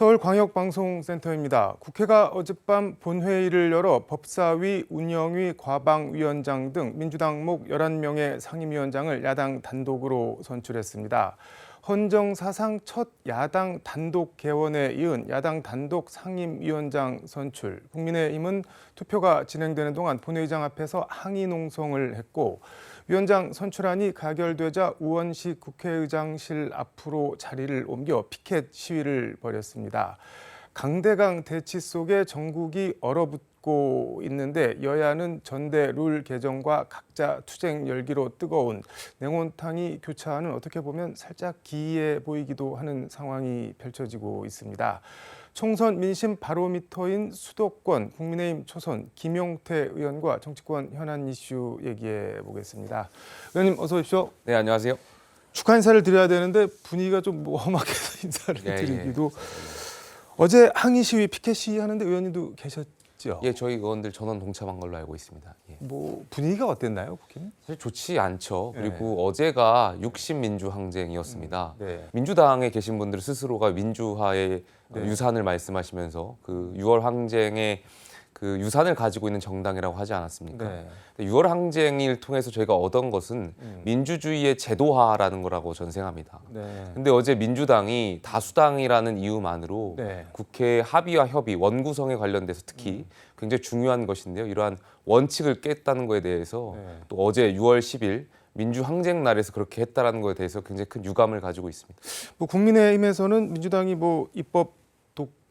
서울광역방송센터입니다. 국회가 어젯밤 본회의를 열어 법사위, 운영위, 과방위원장 등 민주당 목 11명의 상임위원장을 야당 단독으로 선출했습니다. 헌정 사상 첫 야당 단독 개원에 이은 야당 단독 상임위원장 선출. 국민의힘은 투표가 진행되는 동안 본회의장 앞에서 항의 농성을 했고 위원장 선출안이 가결되자 우원식 국회의장실 앞으로 자리를 옮겨 피켓 시위를 벌였습니다. 강대강 대치 속에 전국이 얼어붙고 있는데 여야는 전대 룰 개정과 각자 투쟁 열기로 뜨거운 냉온탕이 교차하는 어떻게 보면 살짝 기이해 보이기도 하는 상황이 펼쳐지고 있습니다. 총선 민심 바로미터인 수도권 국민의힘 초선 김용태 의원과 정치권 현안 이슈 얘기해 보겠습니다. 의원님 어서 오십시오. 네 안녕하세요. 축하 인사를 드려야 되는데 분위기가 좀 험악해서 인사를 예, 예. 드리기도 어제 항의 시위 피켓 시위 하는데 의원님도 계셨죠? 예 저희 의원들 전원 동참한 걸로 알고 있습니다. 예. 뭐 분위기가 어땠나요, 국회는? 사실 좋지 않죠. 네. 그리고 어제가 60민주 항쟁이었습니다. 네. 민주당에 계신 분들 스스로가 민주화의 네. 유산을 말씀하시면서 그 6월 항쟁의 그 유산을 가지고 있는 정당이라고 하지 않았습니까? 네. 6월 항쟁을 통해서 저희가 얻은 것은 음. 민주주의의 제도화라는 거라고 전생합니다. 네. 근데 어제 민주당이 다수당이라는 이유만으로 네. 국회 합의와 협의, 원구성에 관련돼서 특히 굉장히 중요한 것인데요. 이러한 원칙을 깼다는 거에 대해서 네. 또 어제 6월 10일 민주 항쟁 날에서 그렇게 했다라는 거에 대해서 굉장히 큰 유감을 가지고 있습니다. 뭐 국민의힘에서는 민주당이 뭐 입법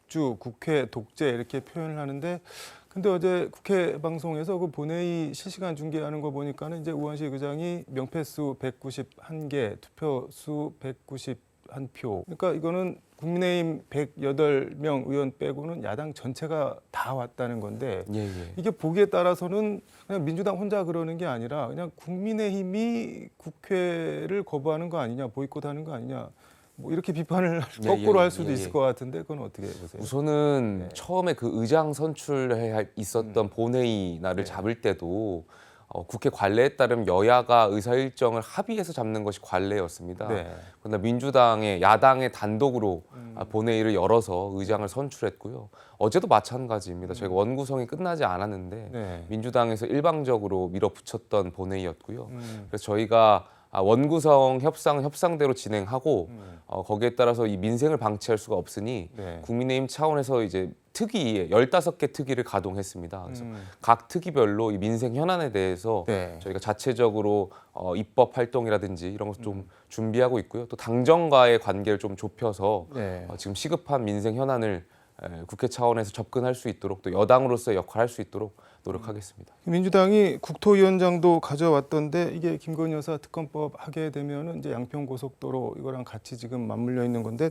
독주, 국회 독재 이렇게 표현을 하는데 근데 어제 국회 방송에서 그 본회의 실시간 중계하는 거 보니까는 이제 우원식 의장이 명패수 191개, 투표수 191표. 그러니까 이거는 국민의힘 108명 의원 빼고는 야당 전체가 다 왔다는 건데 예, 예. 이게 보기에 따라서는 그냥 민주당 혼자 그러는 게 아니라 그냥 국민의힘이 국회를 거부하는 거 아니냐, 보이콧하는 거 아니냐, 뭐 이렇게 비판을 예, 거꾸로 예, 할 수도 예, 있을 예. 것 같은데 그건 어떻게 보세요? 우선은 네. 처음에 그 의장 선출해 있었던 본회의 날을 네. 잡을 때도 어, 국회 관례에 따르면 여야가 의사 일정을 합의해서 잡는 것이 관례였습니다. 네. 그러나 민주당의 야당의 단독으로 음. 아, 본회의를 열어서 의장을 선출했고요. 어제도 마찬가지입니다. 저희가 원구성이 끝나지 않았는데 음. 네. 민주당에서 일방적으로 밀어붙였던 본회의였고요. 음. 그래서 저희가 아, 원구성 협상 협상대로 진행하고 음. 어, 거기에 따라서 이 민생을 방치할 수가 없으니 네. 국민의힘 차원에서 이제 특위에 15개 특위를 가동했습니다. 그래서 음. 각 특위별로 이 민생 현안에 대해서 네. 저희가 자체적으로 어, 입법 활동이라든지 이런 것을 음. 좀 준비하고 있고요. 또 당정과의 관계를 좀 좁혀서 네. 어, 지금 시급한 민생 현안을 에, 국회 차원에서 접근할 수 있도록 또 여당으로서의 역할을 할수 있도록 노력하겠습니다. 민주당이 국토위원장도 가져왔던데 이게 김건희 여사 특검법 하게 되면은 이제 양평 고속도로 이거랑 같이 지금 맞물려 있는 건데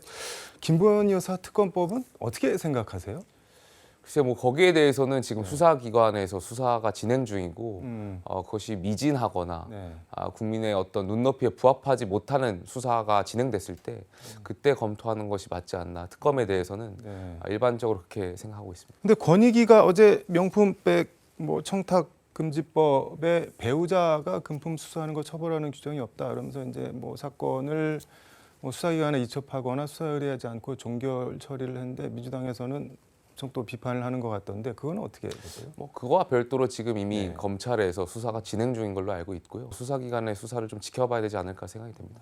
김건희 여사 특검법은 어떻게 생각하세요? 글쎄 뭐 거기에 대해서는 지금 수사기관에서 수사가 진행 중이고 네. 음. 어, 그것이 미진하거나 네. 아, 국민의 어떤 눈높이에 부합하지 못하는 수사가 진행됐을 때 음. 그때 검토하는 것이 맞지 않나 특검에 대해서는 네. 아, 일반적으로 그렇게 생각하고 있습니다. 근데 권익위가 어제 명품백 뭐 청탁 금지법에 배우자가 금품 수수하는 거 처벌하는 규정이 없다. 그러면서 이제 뭐 사건을 뭐 수사기관에 이첩하거나 수사 의뢰하지 않고 종결 처리를 했는데 민주당에서는 엄청 또 비판을 하는 것 같던데 그건 어떻게 보세요? 뭐 그거와 별도로 지금 이미 네. 검찰에서 수사가 진행 중인 걸로 알고 있고요. 수사기관의 수사를 좀 지켜봐야 되지 않을까 생각이 됩니다.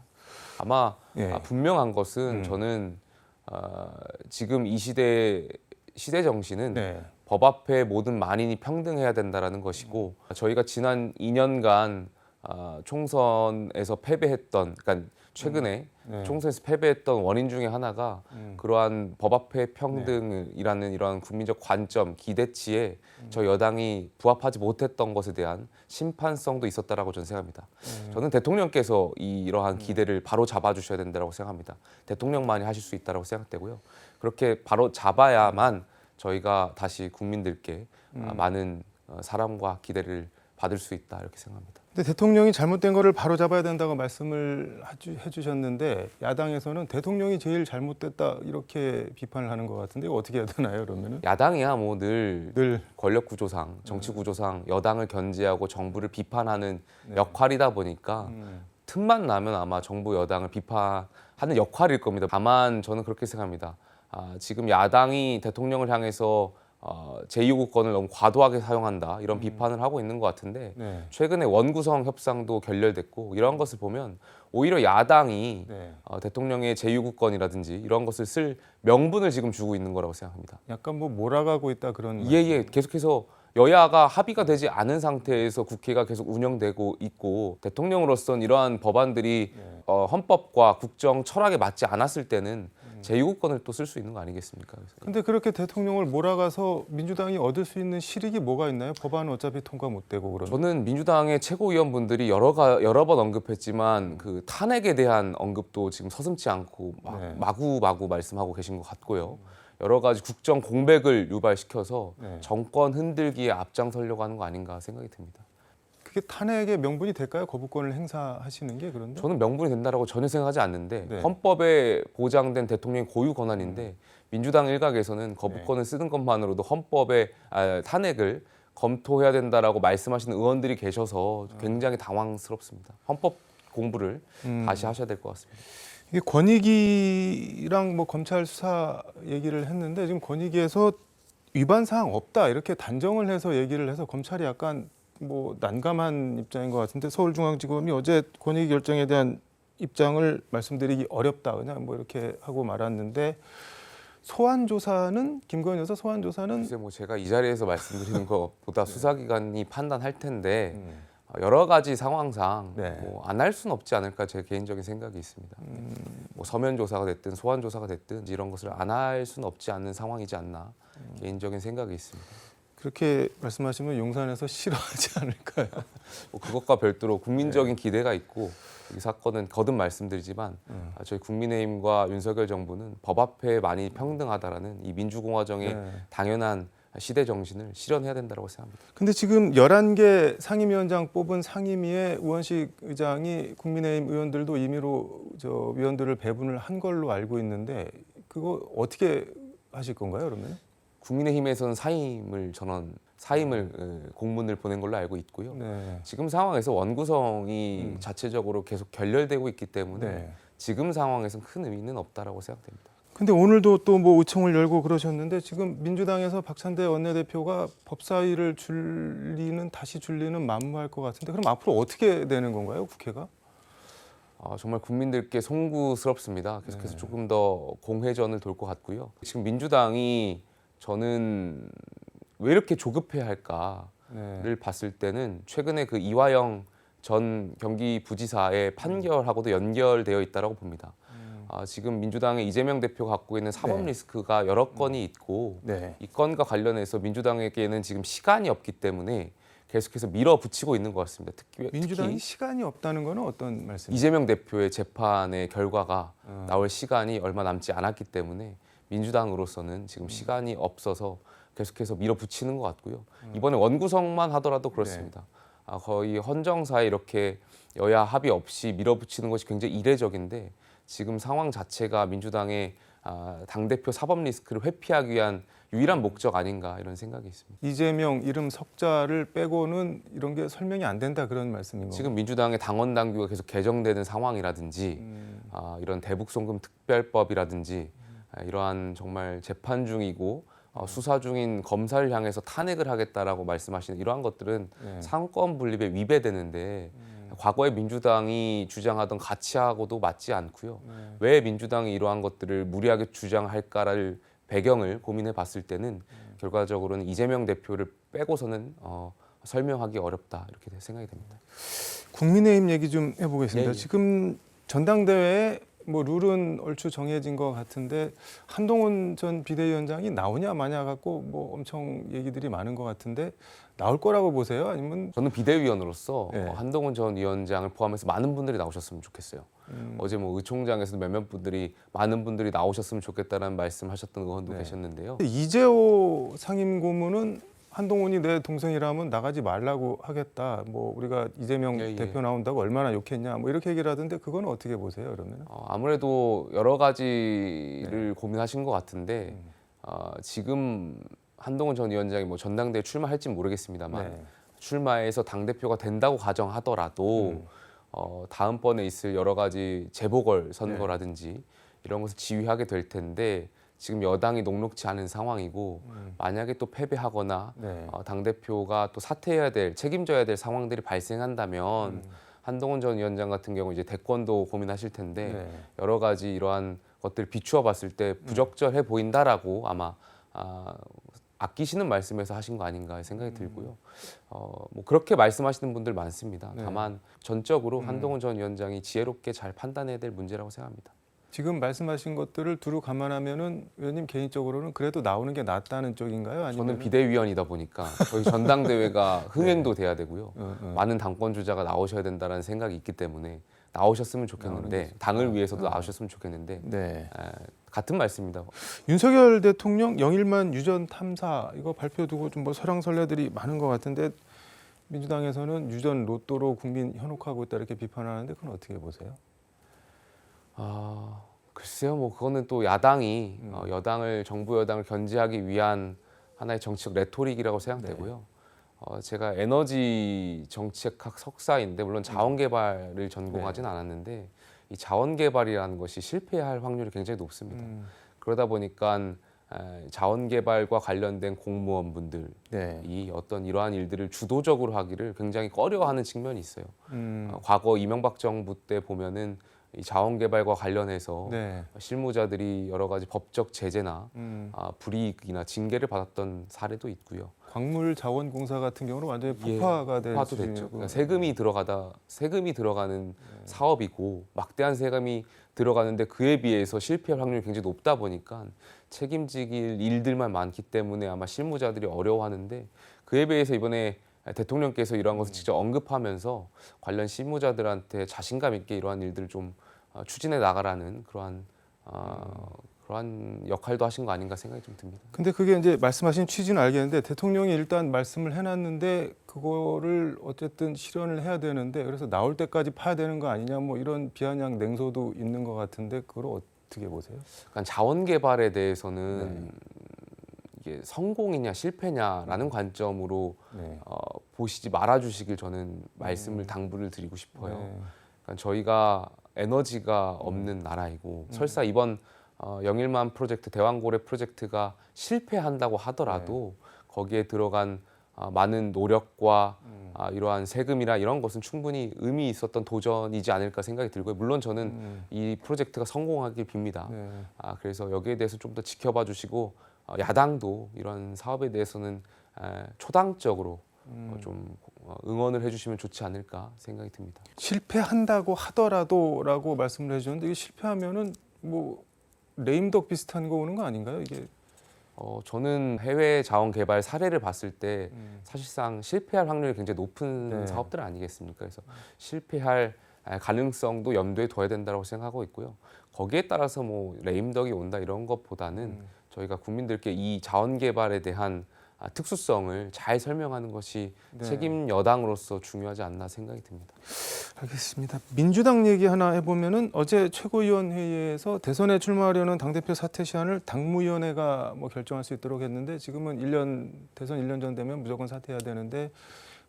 아마 예. 아, 분명한 것은 음. 저는 아, 지금 이 시대 시대 정신은 네. 법 앞에 모든 만인이 평등해야 된다라는 것이고 저희가 지난 2년간 아, 총선에서 패배했던 그러니까 최근에 네. 총선에서 패배했던 원인 중에 하나가 음. 그러한 법 앞에 평등이라는 이러한 국민적 관점 기대치에 음. 저 여당이 부합하지 못했던 것에 대한 심판성도 있었다라고 저는 생각합니다. 음. 저는 대통령께서 이 이러한 기대를 바로 잡아 주셔야 된다고 생각합니다. 대통령만이 하실 수 있다라고 생각되고요. 그렇게 바로 잡아야만 저희가 다시 국민들께 아, 음. 많은 어, 사랑과 기대를 받을 수 있다 이렇게 생각합니다. 근데 대통령이 잘못된 거를 바로 잡아야 된다고 말씀을 해주셨는데 야당에서는 대통령이 제일 잘못됐다 이렇게 비판을 하는 것 같은데 어떻게 해야 되나요 그러면은? 야당이야 뭐늘늘 권력 구조상, 정치 구조상 여당을 견제하고 정부를 비판하는 네. 역할이다 보니까 음. 틈만 나면 아마 정부 여당을 비판하는 역할일 겁니다. 다만 저는 그렇게 생각합니다. 아, 지금 야당이 대통령을 향해서 어, 제2요구권을 너무 과도하게 사용한다 이런 비판을 하고 있는 것 같은데 네. 최근에 원구성 협상도 결렬됐고 이런 것을 보면 오히려 야당이 네. 어, 대통령의 제2요구권이라든지 이런 것을 쓸 명분을 지금 주고 있는 거라고 생각합니다. 약간 뭐 몰아가고 있다 그런 예예 계속해서 여야가 합의가 되지 않은 상태에서 국회가 계속 운영되고 있고 대통령으로서는 이러한 법안들이 네. 어, 헌법과 국정 철학에 맞지 않았을 때는 제2요구권을 또 쓸 수 있는 거 아니겠습니까? 근데 그렇게 대통령을 몰아가서 민주당이 얻을 수 있는 실익이 뭐가 있나요? 법안은 어차피 통과 못 되고 그러면. 저는 민주당의 최고위원분들이 여러 가, 여러 번 언급했지만 그 탄핵에 대한 언급도 지금 서슴지 않고 막 네. 마구 마구 말씀하고 계신 것 같고요. 여러 가지 국정 공백을 유발시켜서 네. 정권 흔들기에 앞장서려고 하는 거 아닌가 생각이 듭니다. 그게 탄핵의 명분이 될까요? 거부권을 행사하시는 게 그런데. 저는 명분이 된다라고 전혀 생각하지 않는데 네. 헌법에 보장된 대통령의 고유 권한인데 민주당 일각에서는 거부권을 쓰는 것만으로도 헌법에 아, 탄핵을 검토해야 된다라고 말씀하시는 의원들이 계셔서 굉장히 당황스럽습니다. 헌법 공부를 음. 다시 하셔야 될 것 같습니다. 이게 권익위랑 뭐 검찰 수사 얘기를 했는데 지금 권익위에서 위반 사항 없다 이렇게 단정을 해서 얘기를 해서 검찰이 약간 뭐 난감한 입장인 것 같은데 서울중앙지검이 어제 권익위 결정에 대한 입장을 말씀드리기 어렵다 그냥 뭐 이렇게 하고 말았는데 소환 조사는 김건희 여사 소환 조사는 글쎄 뭐 제가 이 자리에서 말씀드리는 것보다 수사기관이 판단할 텐데 네. 음, 어, 여러 가지 상황상 네. 뭐안 할 수는 없지 않을까 제 개인적인 생각이 있습니다. 음. 뭐 서면 조사가 됐든 소환 조사가 됐든 이런 것을 안 할 수는 없지 않는 상황이지 않나 음. 개인적인 생각이 있습니다. 그렇게 말씀하시면 용산에서 싫어하지 않을까요? 뭐 그것과 별도로 국민적인 기대가 있고 이 사건은 거듭 말씀드리지만 음. 아, 저희 국민의힘과 윤석열 정부는 법 앞에 많이 평등하다라는 이 민주공화정의 네. 당연한 시대 정신을 실현해야 된다고 생각합니다. 근데 지금 11개 상임위원장 뽑은 상임위에 우원식 의장이 국민의힘 의원들도 임의로 저 위원들을 배분을 한 걸로 알고 있는데 그거 어떻게 하실 건가요, 그러면? 국민의힘에서는 사임을 전원 사임을 어, 공문을 보낸 걸로 알고 있고요. 네. 지금 상황에서 원구성이 음. 자체적으로 계속 결렬되고 있기 때문에 네. 지금 상황에서는 큰 의미는 없다라고 생각됩니다. 근데 오늘도 또 뭐 의총을 열고 그러셨는데 지금 민주당에서 박찬대 원내대표가 법사위를 줄리는 다시 줄리는 만무할 것 같은데 그럼 앞으로 어떻게 되는 건가요, 국회가? 아, 정말 국민들께 송구스럽습니다. 계속해서 네. 조금 더 공회전을 돌 것 같고요. 지금 민주당이 저는 왜 이렇게 조급해야 할까를 네. 봤을 때는 최근에 그 이화영 전 경기 부지사의 판결하고도 연결되어 있다라고 봅니다. 음. 아, 지금 민주당의 이재명 대표가 갖고 있는 사법 네. 리스크가 여러 건이 있고 네. 이 건과 관련해서 민주당에게는 지금 시간이 없기 때문에 계속해서 밀어붙이고 있는 것 같습니다. 특히, 민주당이 특히 시간이 없다는 거는 어떤 말씀이세요? 이재명 대표의 재판의 결과가 어. 나올 시간이 얼마 남지 않았기 때문에 민주당으로서는 지금 시간이 없어서 계속해서 밀어붙이는 것 같고요. 이번에 원구성만 하더라도 그렇습니다. 아, 거의 헌정사에 이렇게 여야 합의 없이 밀어붙이는 것이 굉장히 이례적인데 지금 상황 자체가 민주당의 아, 당대표 사법 리스크를 회피하기 위한 유일한 목적 아닌가 이런 생각이 있습니다. 이재명 이름 석자를 빼고는 이런 게 설명이 안 된다 그런 말씀인 건가요? 지금 민주당의 당원 당규가 계속 개정되는 상황이라든지 음, 아, 이런 대북송금 특별법이라든지 아, 이러한 정말 재판 중이고 어, 수사 중인 검사를 향해서 탄핵을 하겠다라고 말씀하시는 이러한 것들은 네. 상권 분립에 위배되는데 음, 과거에 민주당이 주장하던 가치하고도 맞지 않고요. 네. 왜 민주당이 이러한 것들을 무리하게 주장할까를 배경을 고민해 봤을 때는 음. 결과적으로는 이재명 대표를 빼고서는 어, 설명하기 어렵다 이렇게 생각이 됩니다. 국민의힘 얘기 좀 해보겠습니다. 예, 예. 지금 전당대회에 뭐 룰은 얼추 정해진 것 같은데 한동훈 전 비대위원장이 나오냐 마냐 갖고 뭐 엄청 얘기들이 많은 것 같은데 나올 거라고 보세요? 아니면 저는 비대위원으로서 네. 어, 한동훈 전 위원장을 포함해서 많은 분들이 나오셨으면 좋겠어요. 음, 어제 뭐 의총장에서도 몇몇 분들이 많은 분들이 나오셨으면 좋겠다는 말씀하셨던 의원도 네. 계셨는데요. 이재호 상임고문은 한동훈이 내 동생이라면 나가지 말라고 하겠다. 뭐 우리가 이재명 예, 예. 대표 나온다고 얼마나 욕했냐. 뭐 이렇게 얘기를 하던데 그거는 어떻게 보세요? 그러면? 어, 아무래도 여러 가지를 고민하신 것 같은데 음. 어, 지금 한동훈 전 위원장이 뭐 전당대회 출마할지 모르겠습니다만 네. 출마해서 당 대표가 된다고 가정하더라도 음. 어, 다음번에 있을 여러 가지 재보궐 네. 선거라든지 이런 것을 지휘하게 될 텐데 지금 여당이 녹록지 않은 상황이고 음. 만약에 또 패배하거나 네. 어, 당 대표가 또 사퇴해야 될 책임져야 될 상황들이 발생한다면 음. 한동훈 전 위원장 같은 경우 이제 대권도 고민하실 텐데 네. 여러 가지 이러한 것들을 비추어 봤을 때 부적절해 보인다라고 아마 아, 아끼시는 말씀에서 하신 거 아닌가 생각이 들고요. 어, 뭐 그렇게 말씀하시는 분들 많습니다. 네. 다만 전적으로 한동훈 전 위원장이 지혜롭게 잘 판단해야 될 문제라고 생각합니다. 지금 말씀하신 것들을 두루 감안하면은 의원님 개인적으로는 그래도 나오는 게 낫다는 쪽인가요? 아니면 저는 비대위원이다 보니까 저희 전당대회가 흥행도 돼야 되고요. 어, 어. 많은 당권 주자가 나오셔야 된다는 생각이 있기 때문에 나오셨으면 좋겠는데 당을 위해서도 나오셨으면 좋겠는데 네. 에, 같은 말씀입니다. 윤석열 대통령 영일만 유전 탐사 이거 발표 두고 좀 뭐 설왕설래들이 많은 것 같은데 민주당에서는 유전 로또로 국민 현혹하고 있다 이렇게 비판하는데 그건 어떻게 보세요? 아 글쎄요, 뭐 그거는 또 야당이 음. 어, 여당을 정부 여당을 견제하기 위한 하나의 정치적 레토릭이라고 생각되고요. 네. 어, 제가 에너지 정책학 석사인데 물론 자원 개발을 전공하진 네. 않았는데 이 자원 개발이라는 것이 실패할 확률이 굉장히 높습니다. 음, 그러다 보니까 에, 자원 개발과 관련된 공무원분들이 네. 어떤 이러한 일들을 주도적으로 하기를 굉장히 꺼려하는 측면이 있어요. 음, 어, 과거 이명박 정부 때 보면은 이 자원 개발과 관련해서 네. 실무자들이 여러 가지 법적 제재나 음, 아, 불이익이나 징계를 받았던 사례도 있고요. 광물자원공사 같은 경우는 완전히 예, 폭파가 될 화도 됐죠. 그러니까 세금이 들어가다 세금이 들어가는 사업이고 막대한 세금이 들어가는데 그에 비해서 실패할 확률이 굉장히 높다 보니까 책임지길 일들만 많기 때문에 아마 실무자들이 어려워하는데 그에 비해서 이번에 대통령께서 이러한 것을 직접 언급하면서 관련 실무자들한테 자신감 있게 이러한 일들을 좀 어, 추진해 나가라는 그러한 어, 그러한 역할도 하신 거 아닌가 생각이 좀 듭니다. 근데 그게 이제 말씀하신 취지는 알겠는데 대통령이 일단 말씀을 해놨는데 그거를 어쨌든 실현을 해야 되는데 그래서 나올 때까지 파야 되는 거 아니냐 뭐 이런 비아냥 냉소도 있는 것 같은데 그걸 어떻게 보세요? 그러니까 자원 개발에 대해서는 이게 성공이냐 실패냐라는 관점으로 네. 어, 보시지 말아 주시길 저는 말씀을 당부를 드리고 싶어요. 네. 그러니까 저희가 에너지가 없는 나라이고 설사 이번 어, 영일만 프로젝트 대왕고래 프로젝트가 실패한다고 하더라도 거기에 들어간 아, 많은 노력과 아, 이러한 세금이나 이런 것은 충분히 의미 있었던 도전이지 않을까 생각이 들고요. 물론 저는 음, 이 프로젝트가 성공하길 빕니다. 네. 아, 그래서 여기에 대해서 좀 더 지켜봐 주시고 어, 야당도 이런 사업에 대해서는 에, 초당적으로 음. 어, 좀 어, 응원을 해주시면 좋지 않을까 생각이 듭니다. 실패한다고 하더라도라고 말씀을 해주셨는데 이게 실패하면은 뭐 레임덕 비슷한 거 오는 거 아닌가요? 이게 어, 저는 해외 자원 개발 사례를 봤을 때 음. 사실상 실패할 확률이 굉장히 높은 네. 사업들 아니겠습니까? 그래서 실패할 에, 가능성도 염두에 둬야 된다고 생각하고 있고요. 거기에 따라서 뭐 레임덕이 온다 이런 것보다는 음. 저희가 국민들께 이 자원 개발에 대한 아, 특수성을 잘 설명하는 것이 네. 책임 여당으로서 중요하지 않나 생각이 듭니다. 알겠습니다. 민주당 얘기 하나 해보면은 어제 최고위원회의에서 대선에 출마하려는 당대표 사퇴 시한을 당무위원회가 뭐 결정할 수 있도록 했는데 지금은 1년 대선 1년 전 되면 무조건 사퇴해야 되는데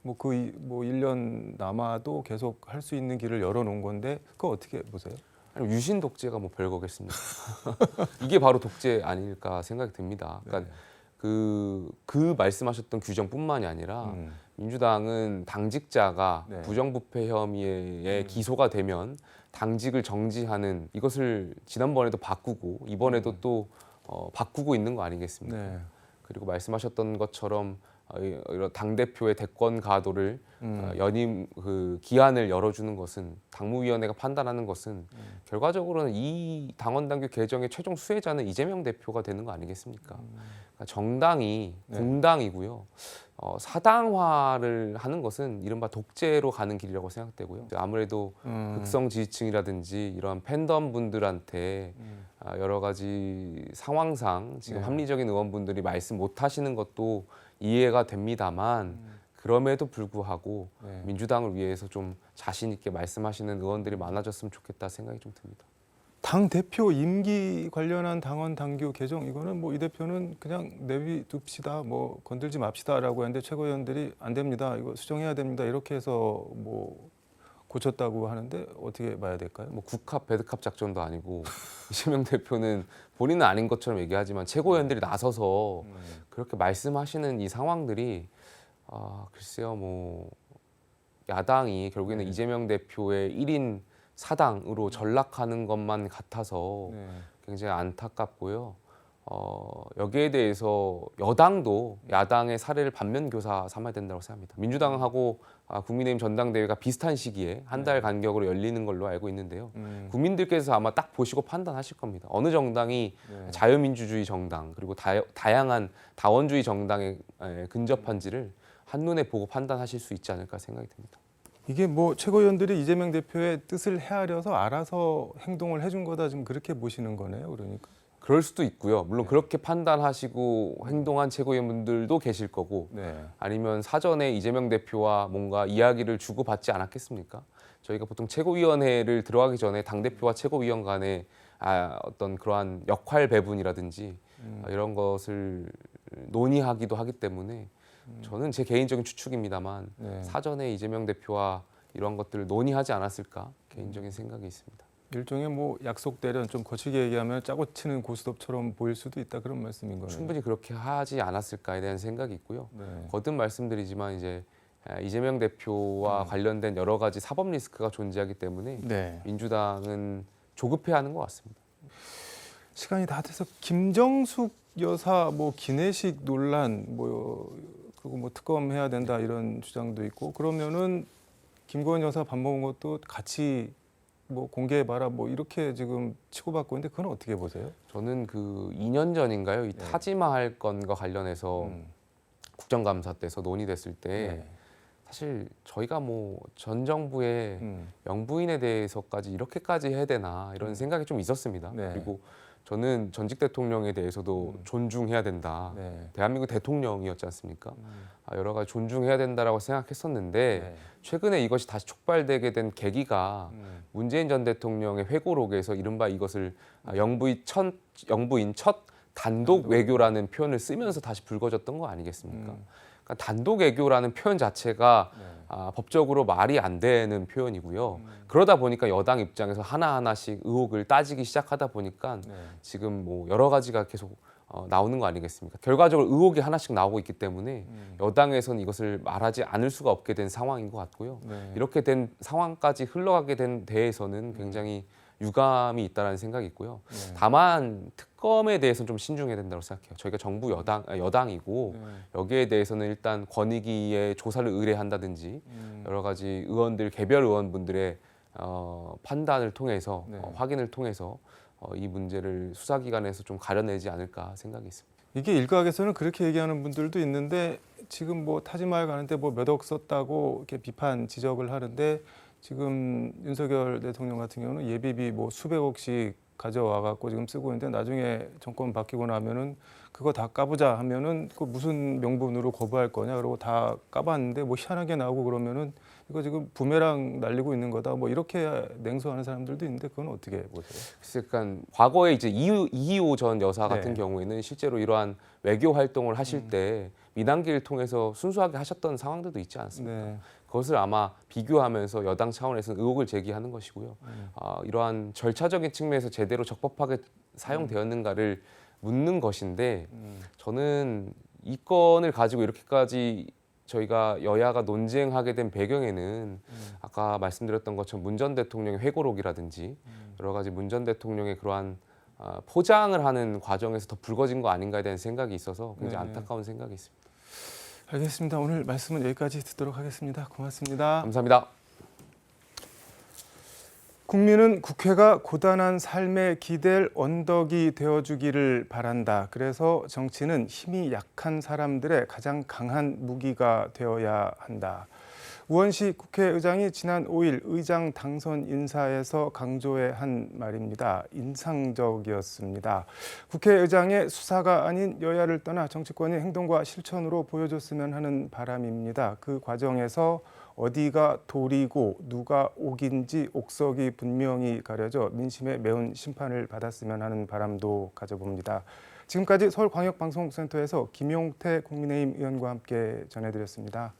뭐그뭐 1년 남아도 계속 할 수 있는 길을 열어놓은 건데 그거 어떻게 보세요? 아니, 유신 독재가 뭐 별거겠습니까? 이게 바로 독재 아닐까 생각이 듭니다. 그러니까 그, 그 말씀하셨던 규정뿐만이 아니라 음. 민주당은 당직자가 네. 부정부패 혐의에 음. 기소가 되면 당직을 정지하는 이것을 지난번에도 바꾸고 이번에도 또 어, 바꾸고 있는 거 아니겠습니까? 네. 그리고 말씀하셨던 것처럼 어, 이- 이런 당 대표의 대권 가도를 음. 어, 연임 그 기한을 열어주는 것은 당무위원회가 판단하는 것은 음. 결과적으로는 이 당원 당규 개정의 최종 수혜자는 이재명 대표가 되는 거 아니겠습니까? 그러니까 정당이 음. 네. 공당이고요. 어, 사당화를 하는 것은 이른바 독재로 가는 길이라고 생각되고요. 아무래도 음. 극성 지지층이라든지 이러한 팬덤 분들한테 음. 아, 여러 가지 상황상 지금 네. 합리적인 의원분들이 말씀 못 하시는 것도 이해가 됩니다만 음. 그럼에도 불구하고 네. 민주당을 위해서 좀 자신 있게 말씀하시는 의원들이 많아졌으면 좋겠다 생각이 좀 듭니다. 당 대표 임기 관련한 당원 당규 개정 이거는 뭐 이 대표는 그냥 내비둡시다 뭐 건들지 맙시다라고 했는데 최고위원들이 안 됩니다 이거 수정해야 됩니다 이렇게 해서 뭐 고쳤다고 하는데 어떻게 봐야 될까요? 뭐 국합 배드캅 작전도 아니고 이재명 대표는 본인은 아닌 것처럼 얘기하지만 최고위원들이 나서서 그렇게 말씀하시는 이 상황들이 아 글쎄요 뭐 야당이 결국에는 네. 이재명 대표의 1인 사당으로 전락하는 것만 같아서 네. 굉장히 안타깝고요. 어, 여기에 대해서 여당도 야당의 사례를 반면 교사 삼아야 된다고 생각합니다. 민주당하고 아, 국민의힘 전당대회가 비슷한 시기에 한 달 간격으로 열리는 걸로 알고 있는데요. 음, 국민들께서 아마 딱 보시고 판단하실 겁니다. 어느 정당이 네. 자유민주주의 정당 그리고 다, 다양한 다원주의 정당에 에, 근접한지를 한눈에 보고 판단하실 수 있지 않을까 생각이 듭니다. 이게 뭐 최고위원들이 이재명 대표의 뜻을 헤아려서 알아서 행동을 해준 거다 지금 그렇게 보시는 거네요. 그러니까. 그럴 수도 있고요. 물론 그렇게 판단하시고 행동한 최고위원분들도 계실 거고 네. 아니면 사전에 이재명 대표와 뭔가 이야기를 주고받지 않았겠습니까? 저희가 보통 최고위원회를 들어가기 전에 당 대표와 최고위원 간의 아, 어떤 그러한 역할 배분이라든지 음. 아, 이런 것을 논의하기도 하기 때문에 저는 제 개인적인 추측입니다만 네. 사전에 이재명 대표와 이런 것들을 논의하지 않았을까 개인적인 생각이 있습니다. 일종의 뭐 약속 대련 좀 거칠게 얘기하면 짜고 치는 고스톱처럼 보일 수도 있다 그런 말씀인 거네요. 충분히 그렇게 하지 않았을까에 대한 생각이 있고요. 네. 거듭 말씀드리지만 이제 아, 이재명 대표와 관련된 여러 가지 사법 리스크가 존재하기 때문에 네. 민주당은 조급해하는 것 같습니다. 시간이 다 돼서 김정숙 여사 뭐 기내식 논란 뭐 그리고 뭐 특검 해야 된다 이런 주장도 있고 그러면은 김건희 여사 밥 먹은 것도 같이 뭐 공개해 봐라 뭐 이렇게 지금 치고받고 있는데 그건 어떻게 보세요? 저는 그 2년 전인가요? 이 네. 타지마할 건과 관련해서 음. 국정감사 때서 논의됐을 때 네. 사실 저희가 뭐 전 정부의 음. 영부인에 대해서까지 이렇게까지 해야 되나 이런 음. 생각이 좀 있었습니다. 네. 그리고 저는 전직 대통령에 대해서도 음. 존중해야 된다. 네. 대한민국 대통령이었지 않습니까? 음. 아, 여러 가지 존중해야 된다라고 생각했었는데 네. 최근에 이것이 다시 촉발되게 된 계기가 음. 문재인 전 대통령의 회고록에서 이른바 이것을 아, 영부인 첫 영부인 첫 단독 단독. 외교라는 표현을 쓰면서 다시 불거졌던 거 아니겠습니까? 음. 그러니까 단독 외교라는 표현 자체가 네. 아, 법적으로 말이 안 되는 표현이고요. 음. 그러다 보니까 여당 입장에서 하나 하나씩 의혹을 따지기 시작하다 보니까 네. 지금 뭐 여러 가지가 계속 어, 나오는 거 아니겠습니까? 결과적으로 의혹이 하나씩 나오고 있기 때문에 음. 여당에서는 이것을 말하지 않을 수가 없게 된 상황인 것 같고요. 네. 이렇게 된 상황까지 흘러가게 된 데에서는 굉장히 유감이 있다라는 생각이 있고요. 네. 다만 특검에 대해서는 좀 신중해야 된다고 생각해요. 저희가 정부 여당 아, 여당이고 네. 여기에 대해서는 일단 권익위에 조사를 의뢰한다든지 음. 여러 가지 의원들 개별 의원분들의 어, 판단을 통해서 네. 어, 확인을 통해서 어, 이 문제를 수사기관에서 좀 가려내지 않을까 생각이 있습니다. 이게 일각에서는 그렇게 얘기하는 분들도 있는데 지금 뭐 타지마을 가는데 뭐 몇 억 썼다고 이렇게 비판 지적을 하는데 지금 윤석열 대통령 같은 경우는 예비비 뭐 수백억씩 가져와 갖고 지금 쓰고 있는데 나중에 정권 바뀌고 나면은 그거 다 까보자 하면은 그 무슨 명분으로 거부할 거냐 그러고 다 까봤는데 뭐 희한하게 나오고 그러면은 이거 지금 부메랑 날리고 있는 거다 뭐 이렇게 냉소하는 사람들도 있는데 그건 어떻게 보세요? 약간 과거에 이제 이후, 이희호 전 여사 같은 네. 경우에는 실제로 이러한 외교 활동을 하실 음. 때 민항기를 통해서 순수하게 하셨던 상황들도 있지 않습니까? 네. 그것을 아마 비교하면서 여당 차원에서는 의혹을 제기하는 것이고요. 음. 아, 이러한 절차적인 측면에서 제대로 적법하게 사용되었는가를 묻는 것인데 음. 저는 이 건을 가지고 이렇게까지 저희가 여야가 논쟁하게 된 배경에는 음. 아까 말씀드렸던 것처럼 문 전 대통령의 회고록이라든지 음. 여러 가지 문 전 대통령의 그러한 아, 포장을 하는 과정에서 더 불거진 거 아닌가에 대한 생각이 있어서 굉장히 네네. 안타까운 생각이 있습니다. 알겠습니다. 오늘 말씀은 여기까지 듣도록 하겠습니다. 고맙습니다. 감사합니다. 국민은 국회가 고단한 삶에 기댈 언덕이 되어주기를 바란다. 그래서 정치는 힘이 약한 사람들의 가장 강한 무기가 되어야 한다. 우원시 국회의장이 지난 5일 의장 당선 인사에서 강조해 한 말입니다. 인상적이었습니다. 국회의장의 수사가 아닌 여야를 떠나 정치권이 행동과 실천으로 보여줬으면 하는 바람입니다. 그 과정에서 어디가 도리고 누가 옥인지 옥석이 분명히 가려져 민심의 매운 심판을 받았으면 하는 바람도 가져봅니다. 지금까지 서울광역방송센터에서 김용태 국민의힘 의원과 함께 전해드렸습니다.